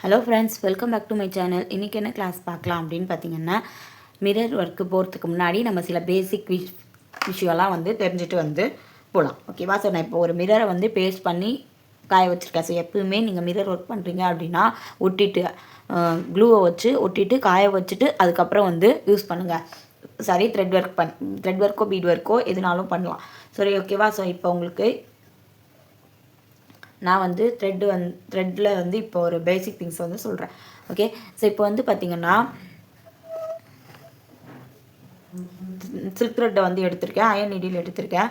Hello friends welcome back to my channel இன்றைக்கி என்ன class பார்க்கலாம் அப்படின்னு பார்த்தீங்கன்னா மிரர் ஒர்க்கு போகிறதுக்கு முன்னாடி நம்ம சில பேசிக் விஷ் விஷயம்லாம் வந்து தெரிஞ்சுட்டு வந்து போகலாம் ஓகேவா ஸோ நான் இப்போ ஒரு மிரரை வந்து பேஸ்ட் பண்ணி காய வச்சுருக்கேன். ஸோ எப்பவுமே நீங்கள் மிரர் ஒர்க் பண்ணுறீங்க அப்படின்னா ஒட்டிட்டு க்ளூவை வச்சு ஒட்டிட்டு காய வச்சுட்டு அதுக்கப்புறம் வந்து யூஸ் பண்ணுங்கள் சாரி த்ரெட் ஒர்க் பண் த்ரெட் ஒர்க்கோ பீட் ஒர்க்கோ எதுனாலும் பண்ணலாம். சரி ஓகேவா ஸோ இப்போ உங்களுக்கு நான் வந்து த்ரெட்டு வந் த்ரெட்டில் வந்து இப்போ ஒரு பேசிக் திங்ஸ் வந்து சொல்கிறேன் ஓகே ஸோ இப்போ வந்து பார்த்திங்கன்னா சில்க் த்ரெட்டை வந்து எடுத்திருக்கேன் அயன் நீடியில் எடுத்திருக்கேன்.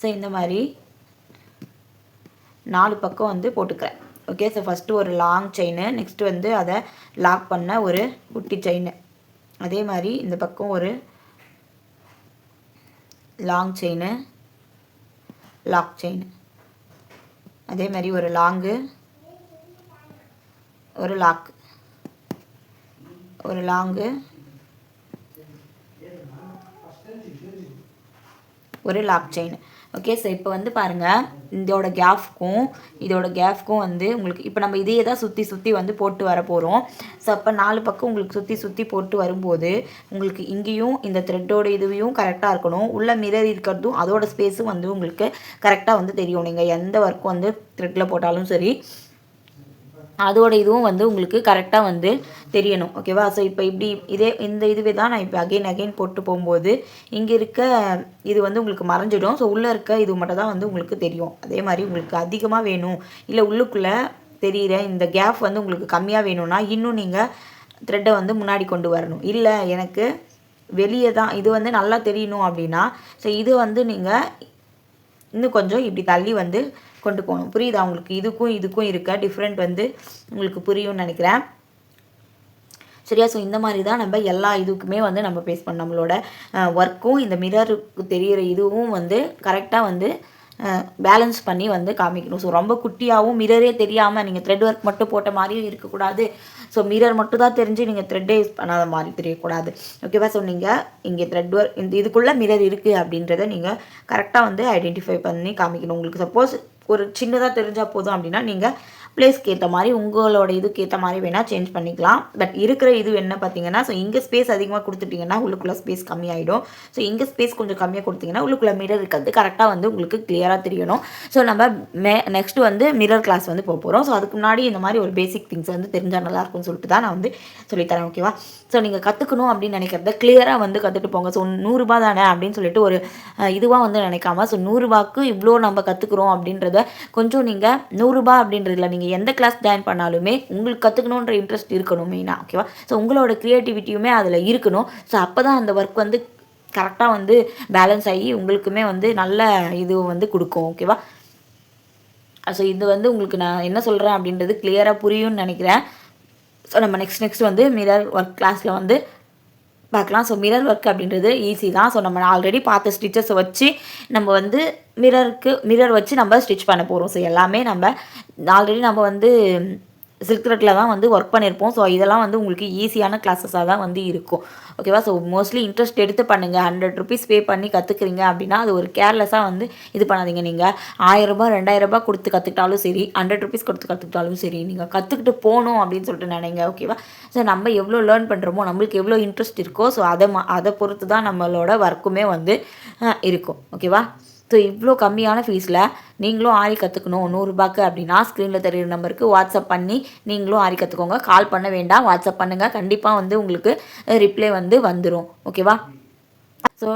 ஸோ இந்த மாதிரி நாலு பக்கம் வந்து போட்டுக்கிறேன். ஓகே ஸோ ஃபஸ்ட்டு ஒரு லாங் செயின் நெக்ஸ்ட்டு வந்து அதை லாக் பண்ண ஒரு குட்டி செயின் அதே மாதிரி இந்த பக்கம் ஒரு லாங் செயின் லாக் செயின் அதே மாதிரி ஒரு லாங்கு ஒரு லாக் ஒரு லாங்கு ஒரு லாக் செயின் ஓகே ஸோ இப்போ வந்து பாருங்கள் இதோட கேஃப்க்கும் இதோட கேஃப்க்கும் வந்து உங்களுக்கு இப்போ நம்ம இதையே தான் சுற்றி சுற்றி வந்து போட்டு வர போகிறோம் ஸோ அப்போ நாலு பக்கம் உங்களுக்கு சுற்றி சுற்றி போட்டு வரும்போது உங்களுக்கு இங்கேயும் இந்த த்ரெட்டோட இதுவையும் கரெக்டாக இருக்கணும். உள்ள மிரர் இருக்கிறதும் அதோட ஸ்பேஸும் வந்து உங்களுக்கு கரெக்டாக வந்து தெரியும். நீங்கள் எந்த ஒர்க்கும் வந்து த்ரெட்டில் போட்டாலும் சரி அதோட இதுவும் வந்து உங்களுக்கு கரெக்டாக வந்து தெரியணும். ஓகேவா ஸோ இப்போ இப்படி இதே இந்த இதுவே தான் நான் இப்போ அகைன் அகைன் போட்டு போகும்போது இங்கே இருக்க இது வந்து உங்களுக்கு மறைஞ்சிடும். ஸோ உள்ளே இருக்க இது மட்டும் தான் வந்து உங்களுக்கு தெரியும். அதே மாதிரி உங்களுக்கு அதிகமாக வேணும். இல்லை உள்ளுக்குள்ளே தெரிகிற இந்த கேப் வந்து உங்களுக்கு கம்மியாக வேணும்னா இன்னும் நீங்கள் த்ரெட்டை வந்து முன்னாடி கொண்டு வரணும். இல்லை எனக்கு வெளியே தான் இது வந்து நல்லா தெரியணும் அப்படின்னா ஸோ இது வந்து நீங்கள் இன்னும் கொஞ்சம் இப்படி தள்ளி வந்து கொண்டு போகணும். புரியுதா? உங்களுக்கு இதுக்கும் இதுக்கும் இருக்க டிஃப்ரெண்ட் வந்து உங்களுக்கு புரியும்னு நினைக்கிறேன். சரியா? ஸோ இந்த மாதிரி தான் நம்ம எல்லா இதுக்குமே வந்து நம்ம பேஸ் பண்ண நம்மளோட ஒர்க்கும் இந்த மிரருக்கு தெரிகிற இதுவும் வந்து கரெக்டாக வந்து பேலன்ஸ் பண்ணி வந்து காமிக்கணும். ஸோ ரொம்ப குட்டியாகவும் மிரரே தெரியாமல் நீங்கள் த்ரெட் ஒர்க் மட்டும் போட்ட மாதிரியும் இருக்கக்கூடாது. ஸோ மிரர் மட்டும் தான் தெரிஞ்சு நீங்கள் த்ரெட்டே யூஸ் பண்ணாத மாதிரி தெரியக்கூடாது. ஓகேவா ஸோ நீங்கள் இங்கே த்ரெட் ஒர்க் இந்த இதுக்குள்ளே மிரர் இருக்குது அப்படின்றத நீங்கள் கரெக்டாக வந்து ஐடென்டிஃபை பண்ணி காமிக்கணும். உங்களுக்கு சப்போஸ் ஒரு சின்னதாக தெரிஞ்சால் போதும் அப்படின்னா நீங்கள் ப்ளேஸ்க்கு ஏற்ற மாதிரி உங்களோட இதுக்கு ஏற்ற மாதிரி வேணால் சேஞ்ச் பண்ணிக்கலாம். பட் இருக்கிற இது என்ன பார்த்தீங்கன்னா ஸோ இங்கே ஸ்பேஸ் அதிகமாக கொடுத்துட்டிங்கன்னா உள்ளுக்குள்ளே ஸ்பேஸ் கம்மியாயிடும். ஸோ இங்கே ஸ்பேஸ் கொஞ்சம் கம்மியாக கொடுத்தீங்கன்னா உள்ளுக்குள்ளே மிரர் இருக்கிறது கரெக்டாக வந்து உங்களுக்கு கிளியராக தெரியணும். ஸோ நம்ம மே நெக்ஸ்ட்டு வந்து மிரர் கிளாஸ் வந்து போக போகிறோம் ஸோ அதுக்கு முன்னாடி இந்த மாதிரி ஒரு பேசிக் திங்ஸ் வந்து தெரிஞ்சால் நல்லாயிருக்கும்னு சொல்லிட்டு தான் நான் வந்து சொல்லித்தரேன் ஓகேவா ஸோ நீங்கள் கற்றுக்கணும் அப்படின்னு நினைக்கிறத கிளியராக வந்து கற்றுட்டு போங்க. ஸோ நூறுரூபா தானே அப்படின்னு சொல்லிட்டு ஒரு இதுவாக வந்து நினைக்காம ஸோ நூறுரூபாக்கு இவ்வளோ நம்ம கற்றுக்குறோம் அப்படின்றத கொஞ்சம் நீங்கள் நூறுரூபா அப்படின்றதுல நீங்கள் எந்த கிளாஸ் ஜாயின் பண்ணாலுமே உங்களுக்கு கற்றுக்கணுன்ற இன்ட்ரெஸ்ட் இருக்கணும் மெயினாக ஓகேவா ஸோ உங்களோட க்ரியேட்டிவிட்டியுமே அதில் இருக்கணும். ஸோ அப்போ தான் அந்த ஒர்க் வந்து கரெக்டாக வந்து பேலன்ஸ் ஆகி உங்களுக்குமே வந்து நல்ல இது வந்து கொடுக்கும் ஓகேவா ஸோ இது வந்து உங்களுக்கு நான் என்ன சொல்கிறேன் அப்படின்றது கிளியராக புரியும்னு நினைக்கிறேன். ஸோ நம்ம நெக்ஸ்ட் நெக்ஸ்ட் வந்து மிரர் ஒர்க் கிளாஸில் வந்து பார்க்கலாம். ஸோ மிரர் ஒர்க் அப்படின்றது ஈஸி தான். ஸோ நம்ம ஆல்ரெடி பார்த்த ஸ்டிச்சஸை வச்சு நம்ம வந்து மிரருக்கு மிரர் வச்சு நம்ம ஸ்டிச் பண்ண போகிறோம் ஸோ எல்லாமே நம்ம ஆல்ரெடி நம்ம வந்து சில்க்ரெட்டில் தான் வந்து ஒர்க் பண்ணியிருப்போம் ஸோ இதெல்லாம் வந்து உங்களுக்கு ஈஸியான கிளாஸஸாக தான் வந்து இருக்கும். ஓகேவா ஸோ மோஸ்ட்லி இன்ட்ரெஸ்ட் எடுத்து பண்ணுங்கள் ஹண்ட்ரட் ருபீஸ் பே பண்ணி கற்றுக்குறீங்க அப்படின்னா அது ஒரு கேர்லெஸ்ஸாக வந்து இது பண்ணாதீங்க நீங்கள் ஆயிரரூபா ரெண்டாயிரரூபா கொடுத்து கற்றுக்கிட்டாலும் சரி ஹண்ட்ரட் ருபீஸ் கொடுத்து கற்றுக்கிட்டாலும் சரி நீங்கள் கற்றுக்கிட்டு போகணும் அப்படின்னு சொல்லிட்டு நினைங்க. ஓகேவா ஸோ நம்ம எவ்வளோ லேர்ன் பண்ணுறோமோ நம்மளுக்கு எவ்வளோ இன்ட்ரெஸ்ட் இருக்கோ ஸோ அதை அதை பொறுத்து தான் நம்மளோட ஒர்க்குமே வந்து இருக்கும். ஓகேவா இவ்வளோ கம்மியான ஃபீஸில் நீங்களும் ஆரி கற்றுக்கணும் நூறுரூபாக்கு அப்படின்னா ஸ்க்ரீனில் தெரியுற நம்பருக்கு வாட்ஸ்அப் பண்ணி நீங்களும் ஆரி கற்றுக்கோங்க கால் பண்ண வேண்டாம். வாட்ஸ்அப் பண்ணுங்கள் கண்டிப்பாக வந்து உங்களுக்கு ரிப்ளை வந்து வந்துடும் ஓகேவா ஸோ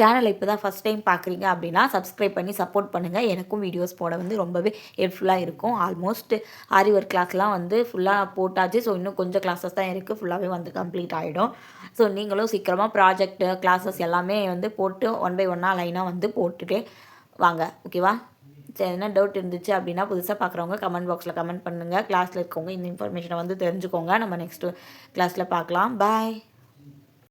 சேனலை இப்போ தான் ஃபஸ்ட் டைம் பார்க்குறீங்க அப்படின்னா சப்ஸ்கிரைப் பண்ணி சப்போர்ட் பண்ணுங்கள் எனக்கும் வீடியோஸ் போட வந்து ரொம்பவே ஹெல்ப்ஃபுல்லாக இருக்கும். ஆல்மோஸ்ட் ஆரி ஒர்க் கிளாஸ்லாம் வந்து ஃபுல்லாக போட்டாச்சு. ஸோ இன்னும் கொஞ்சம் கிளாஸஸ் தான் இருக்குது ஃபுல்லாகவே வந்து கம்ப்ளீட் ஆகிடும் ஸோ நீங்களும் சீக்கிரமாக ப்ராஜெக்ட்டு கிளாஸஸ் எல்லாமே வந்து போட்டு ஒன் பை ஒன்னாக லைனாக வந்து போட்டுகிட்டே வாங்க. ஓகேவா சரி என்ன டவுட் இருந்துச்சு அப்படின்னா புதுசாக பார்க்குறவங்க கமெண்ட் பாக்ஸில் கமெண்ட் பண்ணுங்கள் கிளாஸில் இருக்கவங்க இந்த இன்ஃபர்மேஷனை வந்து தெரிஞ்சுக்கோங்க. நம்ம நெக்ஸ்ட்டு கிளாஸில் பார்க்கலாம் பாய்